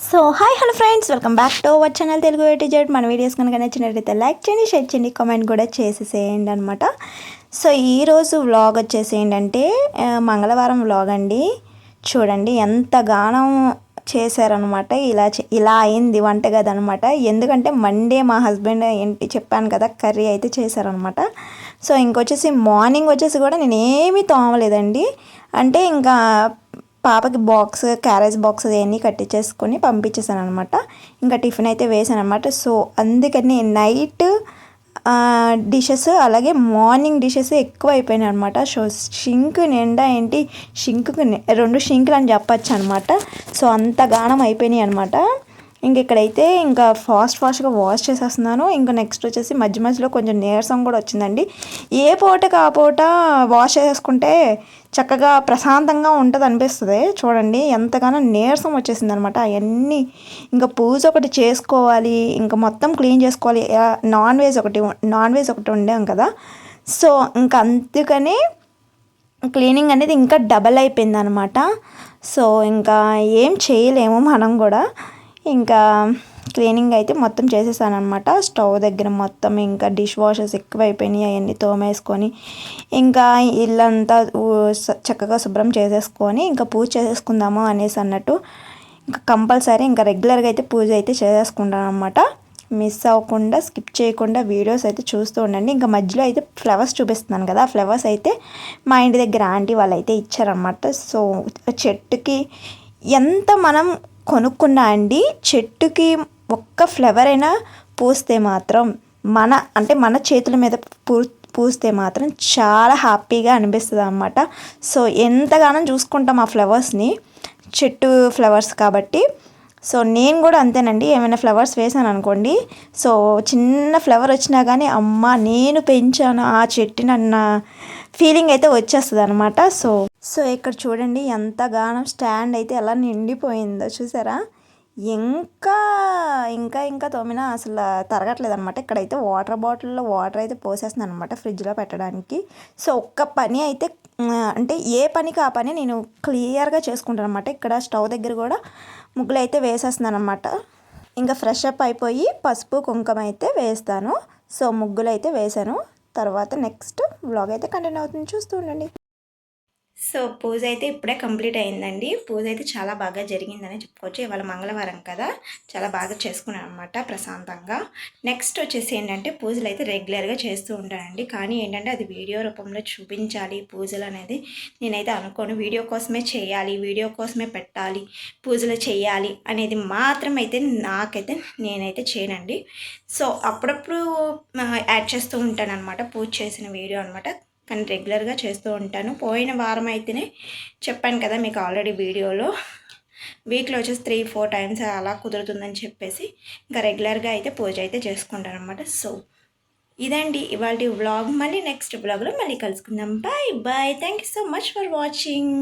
So hi hello friends welcome back to our channel Telugu eighty Z మన videos కనుక నచ్చినట్లయితే like చేయండి share చేయండి కామెంట్ కూడా చేసేసేయండి అనమాట సో ఈరోజు వ్లాగ్ వచ్చేసి ఏంటంటే మంగళవారం వ్లాగ్ అండి. చూడండి ఎంత గానం చేశారనమాట ఇలా చే- ఇలా అయింది వంటగది అనమాట ఎందుకంటే మండే మా హస్బెండ్ ఏంటి చెప్పాను కదా కర్రీ అయితే చేశారనమాట సో ఇంకొచ్చేసి మార్నింగ్ వచ్చేసి కూడా నేను ఏమీ తోమలేదండి. అంటే ఇంకా పాపకి బాక్స్ క్యారేజ్ బాక్స్ అవన్నీ కట్టించేసుకొని పంపించేసాను అనమాట ఇంకా టిఫిన్ అయితే వేసాను అనమాట సో అందుకని నైట్ డిషెస్ అలాగే మార్నింగ్ డిషెస్ ఎక్కువ అయిపోయినాయి అనమాట సో షింక్ నిండా ఏంటి? షింక్కి రెండు షింకులు అని చెప్పచ్చు అనమాట సో అంత గానం అయిపోయినాయి అనమాట ఇంక ఇక్కడైతే ఇంకా ఫాస్ట్ ఫాస్ట్గా వాష్ చేసేస్తున్నాను. ఇంకా నెక్స్ట్ వచ్చేసి మధ్య మధ్యలో కొంచెం నీరసం కూడా వచ్చిందండి. ఏ పూటకి ఆ పూట వాష్ చేసేసుకుంటే చక్కగా ప్రశాంతంగా ఉంటుంది అనిపిస్తుంది చూడండి ఎంతగానో నీరసం వచ్చేసింది అనమాట అవన్నీ ఇంకా పూజ ఒకటి చేసుకోవాలి ఇంకా మొత్తం క్లీన్ చేసుకోవాలి. నాన్ వెజ్ ఒకటి నాన్ వెజ్ ఒకటి ఉండాం కదా. సో ఇంకా అందుకని క్లీనింగ్ అనేది ఇంకా డబల్ అయిపోయింది అనమాట సో ఇంకా ఏం చేయలేము మనం కూడా. ఇంకా క్లీనింగ్ అయితే మొత్తం చేసేసాను అనమాట స్టవ్ దగ్గర మొత్తం ఇంకా డిష్ వాషెస్ ఎక్కువైపోయినాయి అవన్నీ తోమేసుకొని ఇంకా ఇల్లంతా చక్కగా శుభ్రం చేసేసుకొని ఇంకా పూజ చేసేసుకుందాము అనేసి అన్నట్టు ఇంకా కంపల్సరీ ఇంకా రెగ్యులర్గా అయితే పూజ అయితే చేసేసుకుంటాను అనమాట మిస్ అవ్వకుండా స్కిప్ చేయకుండా వీడియోస్ అయితే చూస్తూ ఉండండి. ఇంకా మధ్యలో అయితే ఫ్లవర్స్ చూపిస్తున్నాను కదా ఆ ఫ్లవర్స్ అయితే మా ఇంటి దగ్గర ఆంటీ వాళ్ళు అయితే ఇచ్చారనమాట సో చెట్టుకి ఎంత మనం కొనుక్కున్నా అండి చెట్టుకి ఒక్క ఫ్లవర్ అయినా పూస్తే మాత్రం మన అంటే మన చేతుల మీద పూ పూస్తే మాత్రం చాలా హ్యాపీగా అనిపిస్తుంది అన్నమాట సో ఎంతగానో చూసుకుంటాం ఆ ఫ్లవర్స్ని చెట్టు ఫ్లవర్స్ కాబట్టి. సో నేను కూడా అంతేనండి ఏమైనా ఫ్లవర్స్ వేసాను అనుకోండి సో చిన్న ఫ్లవర్ వచ్చినా కానీ అమ్మ నేను పెంచాను ఆ చెట్టు అన్న ఫీలింగ్ అయితే వచ్చేస్తుంది అనమాట సో సో ఇక్కడ చూడండి ఎంతగానో స్టాండ్ అయితే ఎలా నిండిపోయిందో చూసారా? ఇంకా ఇంకా ఇంకా తోమినా అసలు తరగట్లేదు అనమాట ఇక్కడైతే వాటర్ బాటిల్లో వాటర్ అయితే పోసేస్తున్నాను అనమాట ఫ్రిడ్జ్లో పెట్టడానికి. సో ఒక్క పని అయితే అంటే ఏ పనికి ఆ పని నేను క్లియర్గా చేసుకుంటాను అనమాట ఇక్కడ స్టవ్ దగ్గర కూడా ముగ్గులు అయితే వేసేస్తున్నాను అనమాట ఇంకా ఫ్రెష్ అప్ అయిపోయి పసుపు కుంకుమ అయితే వేస్తాను. సో ముగ్గులు అయితే వేసాను. తర్వాత నెక్స్ట్ వ్లాగ్ అయితే కంటిన్యూ అవుతుంది. చూస్తూ ఉండండి. సో పూజ అయితే ఇప్పుడే కంప్లీట్ అయిందండి. పూజ అయితే చాలా బాగా జరిగిందని చెప్పుకోవచ్చు. ఇవాళ మంగళవారం కదా. చాలా బాగా చేసుకున్నాను అనమాట ప్రశాంతంగా. నెక్స్ట్ వచ్చేసి ఏంటంటే పూజలు అయితే రెగ్యులర్గా చేస్తూ ఉంటానండి. కానీ ఏంటంటే అది వీడియో రూపంలో చూపించాలి పూజలు అనేది. నేనైతే అనుకోను వీడియో కోసమే చేయాలి వీడియో కోసమే పెట్టాలి పూజలు చేయాలి అనేది మాత్రం అయితే నాకైతే నేనైతే చేయనండి. సో అప్పుడప్పుడు యాడ్ చేస్తూ ఉంటాను అనమాట పూజ చేసిన వీడియో అనమాట కానీ రెగ్యులర్గా చేస్తూ ఉంటాను. పోయిన వారం అయితేనే చెప్పాను కదా మీకు ఆల్రెడీ వీడియోలో. వీక్లో వచ్చేసి త్రీ ఫోర్ టైమ్స్ అలా కుదురుతుందని చెప్పేసి ఇంకా రెగ్యులర్గా అయితే పూజ అయితే చేసుకుంటాను అనమాట సో ఇదండి ఇవాళ వ్లాగ్. మళ్ళీ నెక్స్ట్ వ్లాగ్లో మళ్ళీ కలుసుకుందాం. Bye bye. Thank you so much for watching.